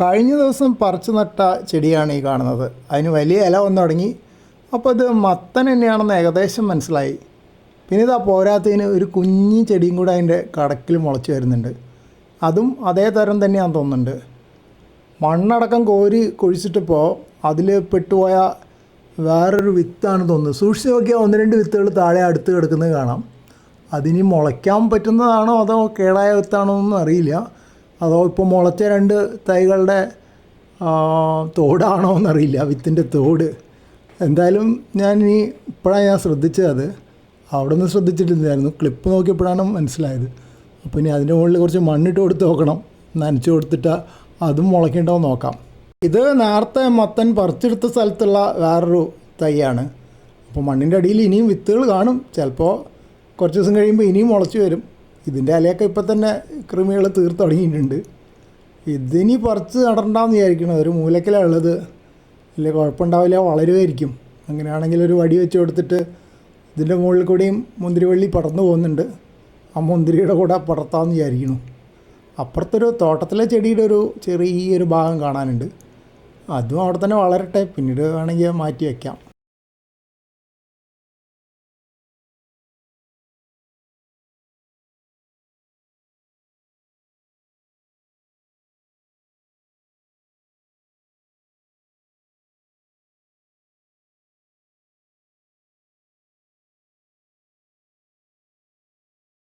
കഴിഞ്ഞ ദിവസം പറിച്ചു നട്ട ചെടിയാണ് ഈ കാണുന്നത്. അതിന് വലിയ ഇല വന്നു തുടങ്ങി. അപ്പോൾ ഇത് മത്തൻ തന്നെയാണെന്ന് ഏകദേശം മനസ്സിലായി. പിന്നെ ഇതാ പോരാത്തതിന് ഒരു കുഞ്ഞി ചെടിയും കൂടെ അതിന്റെ കടക്കിൽ മുളച്ച് വരുന്നുണ്ട്. അതും അതേ തരം തന്നെയാണെന്ന് തോന്നുന്നുണ്ട്. മണ്ണടക്കം കോരി കുഴിച്ചിട്ടിപ്പോൾ അതിൽ പെട്ടുപോയ വേറൊരു വിത്താണ് തോന്നുന്നത് സൂക്ഷിച്ച് നോക്കിയാൽ ഒന്ന് രണ്ട് വിത്തുകൾ താഴെ അടുത്ത് കിടക്കുന്നത് കാണാം. അതിനി മുളയ്ക്കാൻ പറ്റുന്നതാണോ അതോ കേടായ വിത്താണോ എന്നൊന്നും അറിയില്ല. അതോ ഇപ്പോൾ മുളച്ച രണ്ട് തൈകളുടെ തോടാണോ എന്നറിയില്ല വിത്തിന്റെ തോട്. എന്തായാലും ഞാൻ ഇനി ഇപ്പോഴാണ് ഞാൻ ശ്രദ്ധിച്ചത് അത്. അവിടെ നിന്ന് ശ്രദ്ധിച്ചിട്ടില്ലായിരുന്നു. ക്ലിപ്പ് നോക്കിയപ്പോഴാണ് മനസ്സിലായത്. അപ്പോൾ ഇനി അതിന്റെ മുകളിൽ കുറച്ച് മണ്ണിട്ട് കൊടുത്ത് നോക്കണം. നനച്ചു കൊടുത്തിട്ട് അതും മുളയ്ക്കണ്ടോ നോക്കാം. ഇത് നേരത്തെ മത്തൻ പറിച്ചെടുത്ത സ്ഥലത്തുള്ള വേറൊരു തൈയാണ്. അപ്പോൾ മണ്ണിന്റെ അടിയിൽ ഇനിയും വിത്തുകൾ കാണും. ചിലപ്പോൾ കുറച്ച് ദിവസം കഴിയുമ്പോൾ ഇനിയും മുളച്ച് വരും. ഇതിന്റെ ഇലയൊക്കെ ഇപ്പം തന്നെ കൃമികൾ തീർത്ത് തുടങ്ങിയിട്ടുണ്ട്. ഇതിനി പറിച്ച് നടണ്ടെന്ന് വിചാരിക്കണം ഒരു മൂലക്കിലാണ് ഉള്ളത്. വലിയ കുഴപ്പമുണ്ടാവില്ല വളരുമായിരിക്കും അങ്ങനെയാണെങ്കിൽ ഒരു വടി വെച്ച് കൊടുത്തിട്ട് ഇതിന്റെ മുകളിൽ കൂടിയും മുന്തിരിവള്ളി പടർന്നു പോകുന്നുണ്ട്. ആ മുന്തിരിയുടെ കൂടെ പടർത്താമെന്ന് വിചാരിക്കുന്നു അപ്പുറത്തൊരു തോട്ടത്തിലെ ചെടിയുടെ ഒരു ചെറിയൊരു ഭാഗം കാണാനുണ്ട്. അതും അവിടെ തന്നെ വളരട്ടെ. പിന്നീട് വേണമെങ്കിൽ മാറ്റി വയ്ക്കാം